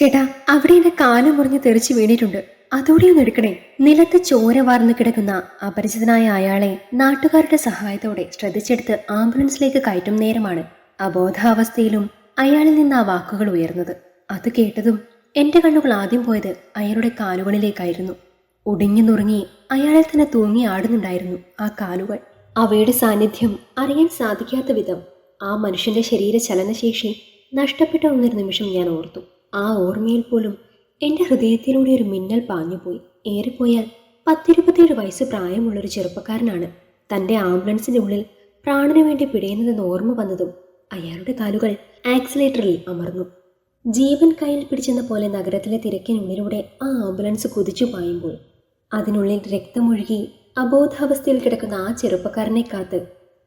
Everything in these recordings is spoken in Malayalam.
ചേട്ടാ അവിടെ എന്റെ കാലം മുറിഞ്ഞ് തെറിച്ച് വീണിട്ടുണ്ട്. അതോടെ ഒന്ന് എടുക്കണേ. നിലത്ത് ചോര വാർന്നു കിടക്കുന്ന അപരിചിതനായ അയാളെ നാട്ടുകാരുടെ സഹായത്തോടെ ശ്രദ്ധിച്ചെടുത്ത് ആംബുലൻസിലേക്ക് കയറ്റും നേരമാണ് അബോധാവസ്ഥയിലും അയാളിൽ നിന്ന് ആ വാക്കുകൾ ഉയർന്നത്. അത് കേട്ടതും എന്റെ കണ്ണുകൾ ആദ്യം പോയത് അയാളുടെ കാലുകളിലേക്കായിരുന്നു. ഒടിഞ്ഞു നുറുങ്ങി അയാളിൽ തന്നെ തൂങ്ങി ആടുന്നുണ്ടായിരുന്നു ആ കാലുകൾ. അവയുടെ സാന്നിധ്യം അറിയാൻ സാധിക്കാത്ത വിധം ആ മനുഷ്യന്റെ ശരീര ചലനശേഷി നഷ്ടപ്പെട്ട ഒന്നൊരു നിമിഷം ഞാൻ ഓർത്തു. ആ ഓർമ്മയിൽ പോലും എന്റെ ഹൃദയത്തിലൂടെ ഒരു മിന്നൽ പാഞ്ഞുപോയി. ഏറിപ്പോയാൽ പത്തിരുപത്തിയേഴ് വയസ്സ് പ്രായമുള്ളൊരു ചെറുപ്പക്കാരനാണ് തന്റെ ആംബുലൻസിന്റെ ഉള്ളിൽ പ്രാണന് വേണ്ടി പിടയുന്നതെന്ന് ഓർമ്മ വന്നതും അയാളുടെ കാലുകൾ ആക്സിലേറ്ററിൽ അമർന്നു. ജീവൻ കയ്യിൽ പിടിച്ചെന്ന പോലെ നഗരത്തിലെ തിരക്കിനുള്ളിലൂടെ ആ ആംബുലൻസ് കുതിച്ചു പായുമ്പോൾ അതിനുള്ളിൽ രക്തമൊഴുകി അബോധാവസ്ഥയിൽ കിടക്കുന്ന ആ ചെറുപ്പക്കാരനെ കാത്ത്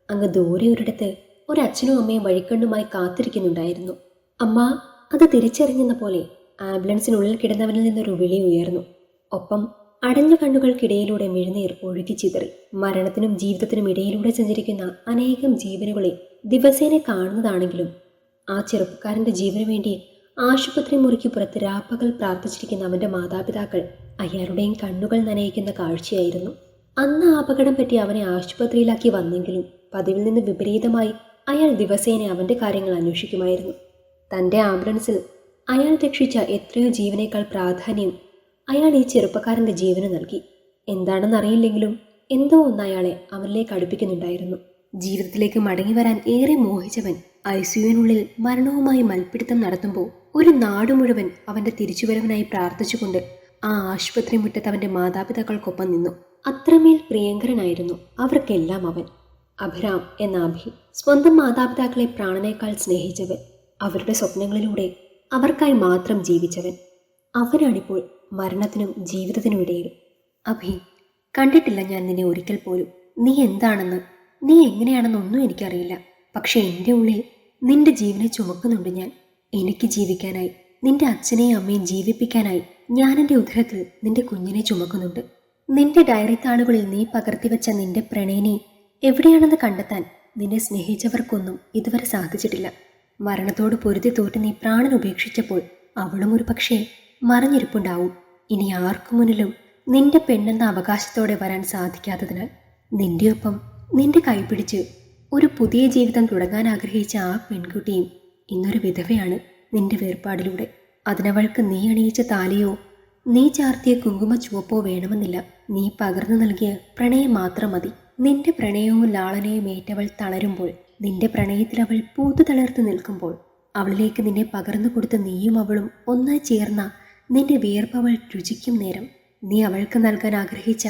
അങ്ങ് ദൂരെ ഒരിടത്ത് ഒരച്ഛനും അമ്മയും വഴിക്കണ്ണുമായി കാത്തിരിക്കുന്നുണ്ടായിരുന്നു. അമ്മ അത് തിരിച്ചറിഞ്ഞെന്ന പോലെ ആംബുലൻസിനുള്ളിൽ കിടന്നവനിൽ നിന്നൊരു വിളി ഉയർന്നു. ഒപ്പം അടഞ്ഞ കണ്ണുകൾക്കിടയിലൂടെ മിഴുനീർ ഒഴുകി ചിതറി. മരണത്തിനും ജീവിതത്തിനും ഇടയിലൂടെ സഞ്ചരിക്കുന്ന അനേകം ജീവനുകളെ ദിവസേന കാണുന്നതാണെങ്കിലും ആ ചെറുപ്പക്കാരന്റെ ജീവന് വേണ്ടി ആശുപത്രി മുറിക്ക് പുറത്ത് രാപ്പകൽ പ്രാർത്ഥിച്ചിരിക്കുന്ന അവന്റെ മാതാപിതാക്കൾ അയാളുടെയും കണ്ണുകൾ നനയിക്കുന്ന കാഴ്ചയായിരുന്നു. അന്ന് അപകടം പറ്റി അവനെ ആശുപത്രിയിലാക്കി വന്നെങ്കിലും പതിവിൽ നിന്ന് വിപരീതമായി അയാൾ ദിവസേന അവന്റെ കാര്യങ്ങൾ അന്വേഷിക്കുമായിരുന്നു. തന്റെ ആംബുലൻസിൽ അയാൾ രക്ഷിച്ച എത്രയോ ജീവനേക്കാൾ പ്രാധാന്യം അയാൾ ഈ ചെറുപ്പക്കാരന്റെ ജീവന് നൽകി. എന്താണെന്നറിയില്ലെങ്കിലും എന്തോ ഒന്ന് അയാളെ അവരിലേക്ക് അടുപ്പിക്കുന്നുണ്ടായിരുന്നു. ജീവിതത്തിലേക്ക് മടങ്ങി വരാൻ ഏറെ മോഹിച്ചവൻ ഐ സിയുവിനുള്ളിൽ മരണവുമായി മൽപ്പിടുത്തം നടത്തുമ്പോൾ ഒരു നാടു മുഴുവൻ അവന്റെ തിരിച്ചുവരവനായി പ്രാർത്ഥിച്ചുകൊണ്ട് ആ ആശുപത്രി മുറ്റത്ത് അവന്റെ മാതാപിതാക്കൾക്കൊപ്പം നിന്നു. അത്രമേൽ പ്രിയങ്കരനായിരുന്നു അവർക്കെല്ലാം അവൻ. അഭിരാം എന്ന അഭി സ്വന്തം മാതാപിതാക്കളെ പ്രാണനേക്കാൾ സ്നേഹിച്ചവൻ. അവരുടെ സ്വപ്നങ്ങളിലൂടെ അവർക്കായി മാത്രം ജീവിച്ചവൻ. അവനാണിപ്പോൾ മരണത്തിനും ജീവിതത്തിനും ഇടയിൽ. അഭി കണ്ടിട്ടില്ല ഞാൻ നിന്നെ ഒരിക്കൽ പോലും. നീ എന്താണെന്ന്? നീ എങ്ങനെയാണെന്നൊന്നും എനിക്കറിയില്ല. പക്ഷേ എന്റെ ഉള്ളിൽ നിന്റെ ജീവനെ ചുമക്കുന്നുണ്ട് ഞാൻ. എനിക്ക് ജീവിക്കാനായി നിന്റെ അച്ഛനെയും അമ്മയും ജീവിപ്പിക്കാനായി ഞാൻ ഉദരത്തിൽ നിന്റെ കുഞ്ഞിനെ ചുമക്കുന്നുണ്ട്. നിന്റെ ഡയറി താളുകളിൽ നീ പകർത്തി വെച്ച നിന്റെ പ്രണയിനെ എവിടെയാണെന്ന് കണ്ടെത്താൻ നിന്നെ സ്നേഹിച്ചവർക്കൊന്നും ഇതുവരെ സാധിച്ചിട്ടില്ല. മരണത്തോട് പൊരുതി തോറ്റ് നീ പ്രാണൻ ഉപേക്ഷിച്ചപ്പോൾ അവളും ഒരു പക്ഷേ മറിഞ്ഞിരിപ്പുണ്ടാവും. ഇനി ആർക്കു മുന്നിലും നിന്റെ പെണ്ണെന്ന അവകാശത്തോടെ വരാൻ സാധിക്കാത്തതിനാൽ നിന്റെ ഒപ്പം നിന്റെ കൈപിടിച്ച് ഒരു പുതിയ ജീവിതം തുടങ്ങാൻ ആഗ്രഹിച്ച ആ പെൺകുട്ടിയും ഇന്നൊരു വിധവയാണ് നിന്റെ വേർപാടിലൂടെ. അതിനവൾക്ക് നീ അണിയിച്ച താലിയോ നീ ചാർത്തിയ കുങ്കുമ ചുവപ്പോ വേണമെന്നില്ല. നീ പകർന്നു നൽകിയ പ്രണയം മാത്രം മതി. നിന്റെ പ്രണയവും ലാളനയും ഏറ്റവൾ തളരുമ്പോൾ നിന്റെ പ്രണയത്തിൽ അവൾ പൂത്തു തളർത്ത് നിൽക്കുമ്പോൾ അവളിലേക്ക് നിന്നെ പകർന്നു കൊടുത്ത നീയും അവളും ഒന്നായി ചേർന്ന നിന്റെ വിയർപ്പവൾ രുചിക്കും നേരം. നീ അവൾക്ക് നൽകാൻ ആഗ്രഹിച്ച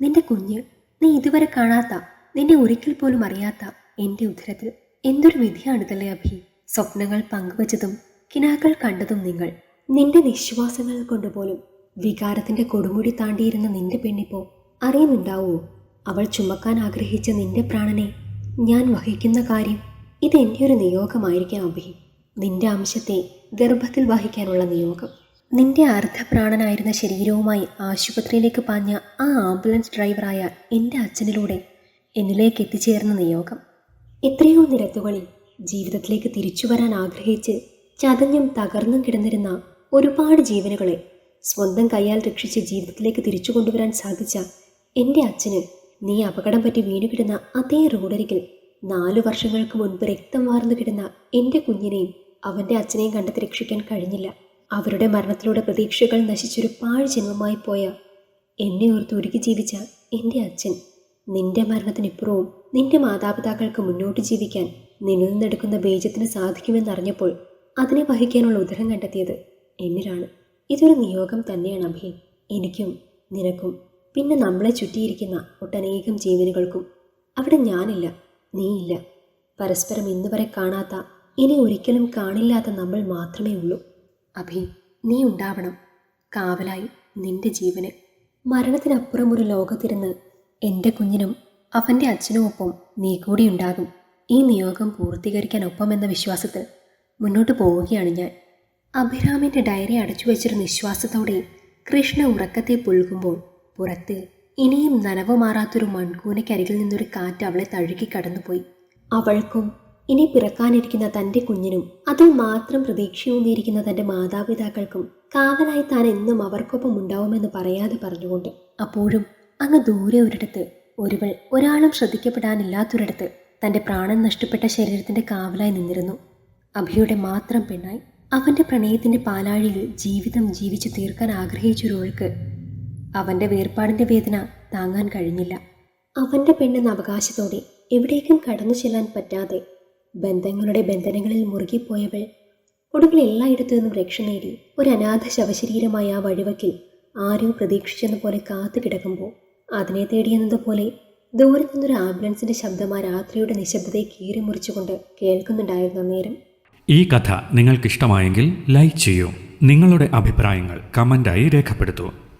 നിന്റെ കുഞ്ഞ് നീ ഇതുവരെ കാണാത്ത നിന്നെ ഒരിക്കൽ പോലും അറിയാത്ത എന്റെ ഉദരത്തിൽ എന്തൊരു വിധിയാണിതല്ലേ അഭി? സ്വപ്നങ്ങൾ പങ്കുവച്ചതും കിനാക്കൾ കണ്ടതും നിങ്ങൾ. നിന്റെ നിശ്വാസങ്ങൾ കൊണ്ടുപോലും വികാരത്തിന്റെ കൊടുമുടി താണ്ടിയിരുന്ന നിന്റെ പെണ്ണിപ്പോ അറിയുന്നുണ്ടാവുമോ അവൾ ചുമക്കാൻ ആഗ്രഹിച്ച നിന്റെ പ്രാണനെ ഞാൻ വഹിക്കുന്ന കാര്യം ഇതെന്റെ ഒരു നിയോഗമായിരിക്കാം അഭി നിന്റെ അംശത്തെ ഗർഭത്തിൽ വഹിക്കാനുള്ള നിയോഗം. നിന്റെ അർദ്ധപ്രാണനായിരുന്ന ശരീരവുമായി ആശുപത്രിയിലേക്ക് പാഞ്ഞ ആ ആംബുലൻസ് ഡ്രൈവറായ എന്റെ അച്ഛനിലൂടെ എന്നിലേക്ക് എത്തിച്ചേർന്ന നിയോഗം. എത്രയോ നിരത്തുകളിൽ ജീവിതത്തിലേക്ക് തിരിച്ചു വരാൻ ആഗ്രഹിച്ച് ചതഞ്ഞും തകർന്നും കിടന്നിരുന്ന ഒരുപാട് ജീവനുകളെ സ്വന്തം കൈയാൽ രക്ഷിച്ച് ജീവിതത്തിലേക്ക് തിരിച്ചു കൊണ്ടുവരാൻ സാധിച്ച എന്റെ അച്ഛന് നീ അപകടം പറ്റി വീണുകിടുന്ന അതേ റോഡരികിൽ നാലു വർഷങ്ങൾക്ക് മുൻപ് രക്തം വാർന്നു കിടന്ന എന്റെ കുഞ്ഞിനെയും അവന്റെ അച്ഛനെയും കണ്ടെത്തി രക്ഷിക്കാൻ കഴിഞ്ഞില്ല. അവരുടെ മരണത്തിലൂടെ പ്രതീക്ഷകൾ നശിച്ചൊരു പാഴ് ജന്മമായി പോയ എന്നെ ഓർത്ത് ഒരുക്കി ജീവിച്ച എന്റെ അച്ഛൻ നിന്റെ മരണത്തിനിപ്പുറവും നിന്റെ മാതാപിതാക്കൾക്ക് മുന്നോട്ട് ജീവിക്കാൻ നിന്നിൽ നിന്നെടുക്കുന്ന ബീജത്തിന് സാധിക്കുമെന്നറിഞ്ഞപ്പോൾ അതിനെ വഹിക്കാനുള്ള ഉദരം കണ്ടെത്തിയത് എന്നിലാണ്. ഇതൊരു നിയോഗം തന്നെയാണ് അഭി. എനിക്കും നിനക്കും പിന്നെ നമ്മളെ ചുറ്റിയിരിക്കുന്ന ഒട്ടനേകം ജീവനുകൾക്കും അവിടെ ഞാനില്ല നീയില്ല. പരസ്പരം ഇന്നുവരെ കാണാത്ത ഇനി ഒരിക്കലും കാണില്ലാത്ത നമ്മൾ മാത്രമേ ഉള്ളൂ. അഭി നീ ഉണ്ടാവണം. കാവലായി നിന്റെ ജീവന്. മരണത്തിനപ്പുറം ഒരു ലോകത്തിരുന്ന് എന്റെ കുഞ്ഞിനും അവന്റെ അച്ഛനുമൊപ്പം നീ കൂടി ഉണ്ടാകും. ഈ നിയോഗം പൂർത്തീകരിക്കാൻ ഒപ്പം എന്ന വിശ്വാസത്തിൽ മുന്നോട്ട് പോവുകയാണ് ഞാൻ. അഭിരാമിന്റെ ഡയറി അടച്ചു വെച്ചൊരു നിശ്വാസത്തോടെ കൃഷ്ണ ഉറക്കത്തെ പുൽകുമ്പോൾ പുറത്ത് ഇനിയും നനവ് മാറാത്തൊരു മൺകൂനയ്ക്കരികിൽ നിന്നൊരു കാറ്റ് അവളെ തഴുകി കടന്നുപോയി. അവൾക്കും ഇനി പിറക്കാനിരിക്കുന്ന തന്റെ കുഞ്ഞിനും അതിൽ മാത്രം പ്രതീക്ഷയൂന്നിയിരിക്കുന്ന തന്റെ മാതാപിതാക്കൾക്കും കാവലായി താൻ എന്നും അവർക്കൊപ്പം ഉണ്ടാവുമെന്ന് പറയാതെ പറഞ്ഞുകൊണ്ട് അപ്പോഴും അങ്ങ് ദൂരെ ഒരിടത്ത് ഒരുവൾ ഒരാളും ശ്രദ്ധിക്കപ്പെടാനില്ലാത്തൊരിടത്ത് തന്റെ പ്രാണൻ നഷ്ടപ്പെട്ട ശരീരത്തിന്റെ കാവലായി നിന്നിരുന്നു. അഭിയുടെ മാത്രം പെണ്ണായി അവന്റെ പ്രണയത്തിന്റെ പാലാഴിയിൽ ജീവിതം ജീവിച്ചു തീർക്കാൻ ആഗ്രഹിച്ചൊരുവൾക്ക് അവന്റെ വേർപാടിന്റെ വേദന താങ്ങാൻ കഴിഞ്ഞില്ല. അവന്റെ പെണ്ണെന്ന അവകാശത്തോടെ എവിടേക്കും കടന്നു ചെല്ലാൻ പറ്റാതെ ബന്ധങ്ങളുടെ ബന്ധനങ്ങളിൽ മുറുകിപ്പോയവൾ ഒടുവിൽ എല്ലായിടത്തു നിന്നും രക്ഷ നേടി ഒരു അനാഥ ശവശരീരമായ ആ വഴിവക്കിൽ ആരും പ്രതീക്ഷിച്ചെന്ന പോലെ കാത്തു കിടക്കുമ്പോൾ അതിനെ തേടിയെന്നതുപോലെ ദൂരെ നിന്നൊരു ആംബുലൻസിന്റെ ശബ്ദം ആ രാത്രിയുടെ നിശബ്ദതയെ കീറി മുറിച്ചുകൊണ്ട് കേൾക്കുന്നുണ്ടായിരുന്നു നേരം ഈ കഥ നിങ്ങൾക്കിഷ്ടമായെങ്കിൽ ലൈക്ക് ചെയ്യൂ. നിങ്ങളുടെ അഭിപ്രായങ്ങൾ കമന്റായി രേഖപ്പെടുത്തൂ.